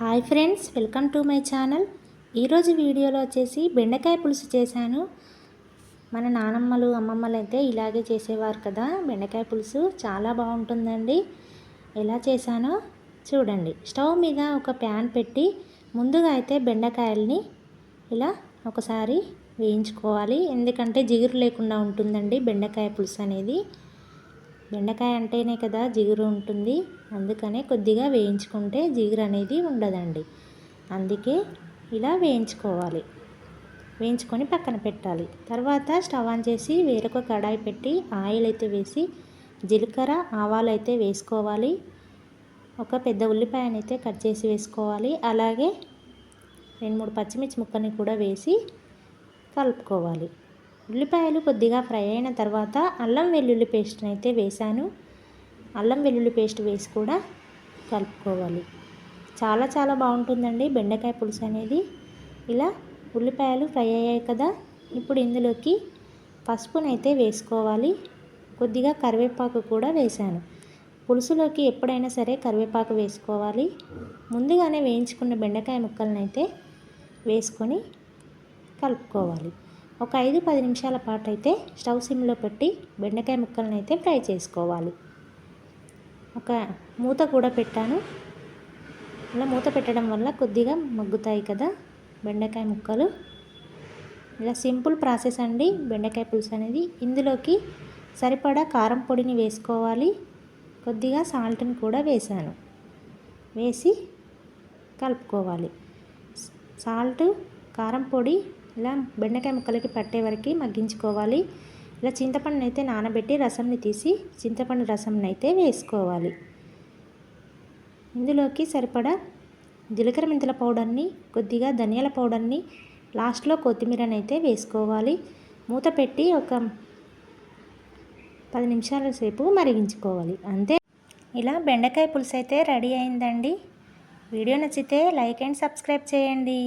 Hi friends welcome to my channel. ఈరోజు వీడియోలో వచ్చేసి బెండకాయ పులుసు చేశాను. మన నానమ్మలు అమ్మమ్మలు అయితే ఇలాగే చేసేవారు కదా బెండకాయ పులుసు. చాలా బాగుంటుందండి. ఎలా చేశానో చూడండి. స్టవ్ మీద ఒక ప్యాన్ పెట్టి ముందుగా అయితే బెండకాయల్ని ఇలా ఒకసారి వేయించుకోవాలి. ఎందుకంటే జిగురు లేకుండా ఉంటుందండి బెండకాయ పులుసు అనేది. బెండకాయ అంటేనే కదా జిగురు ఉంటుంది. అందుకనే కొద్దిగా వేయించుకుంటే జిగురు అనేది ఉండదండి. అందుకే ఇలా వేయించుకోవాలి. వేయించుకొని పక్కన పెట్టాలి. తర్వాత స్టవ్ ఆన్ చేసి వేరొక కడాయి పెట్టి ఆయిల్ అయితే వేసి జీలకర్ర ఆవాలు అయితే వేసుకోవాలి. ఒక పెద్ద ఉల్లిపాయను అయితే కట్ చేసి వేసుకోవాలి. అలాగే రెండు మూడు పచ్చిమిర్చి ముక్కని కూడా వేసి కలుపుకోవాలి. ఉల్లిపాయలు కొద్దిగా ఫ్రై అయిన తర్వాత అల్లం వెల్లుల్లి పేస్ట్ని అయితే వేసాను అల్లం వెల్లుల్లి పేస్ట్ వేసి కూడా కలుపుకోవాలి. చాలా చాలా బాగుంటుందండి బెండకాయ పులుసు అనేది. ఇలా ఉల్లిపాయలు ఫ్రై అయ్యాయి కదా ఇప్పుడు ఇందులోకి పసుపునైతే వేసుకోవాలి. కొద్దిగా కరివేపాకు కూడా వేసాను పులుసులోకి ఎప్పుడైనా సరే కరివేపాకు వేసుకోవాలి. ముందుగానే వేయించుకున్న బెండకాయ ముక్కలనైతే వేసుకొని కలుపుకోవాలి. ఒక ఐదు పది నిమిషాల పాటు అయితే స్టవ్ సిమ్లో పెట్టి బెండకాయ ముక్కలను అయితే ఫ్రై చేసుకోవాలి. ఒక మూత కూడా పెట్టాను. ఇలా మూత పెట్టడం వల్ల కొద్దిగా మగ్గుతాయి కదా బెండకాయ ముక్కలు. ఇలా సింపుల్ ప్రాసెస్ అండి. బెండకాయ పులుసు అనేది ఇందులోకి సరిపడా కారం పొడిని వేసుకోవాలి. కొద్దిగా సాల్ట్ని కూడా వేసాను. వేసి కలుపుకోవాలి. సాల్ట్ కారం పొడి ఇలా బెండకాయ ముక్కలకి పట్టే వరకు మగ్గించుకోవాలి. ఇలా చింతపండుని అయితే నానబెట్టి రసంని తీసి చింతపండు రసంని అయితే వేసుకోవాలి. ఇందులోకి సరిపడా జీలకర్ర మెంతుల పౌడర్ని కొద్దిగా ధనియాల పౌడర్ని లాస్ట్లో కొత్తిమీరని అయితే వేసుకోవాలి. మూత పెట్టి ఒక పది నిమిషాల సేపు మరిగించుకోవాలి. అంతే. ఇలా బెండకాయ పులుసు అయితే రెడీ అయిందండి. వీడియో నచ్చితే లైక్ అండ్ సబ్స్క్రైబ్ చేయండి.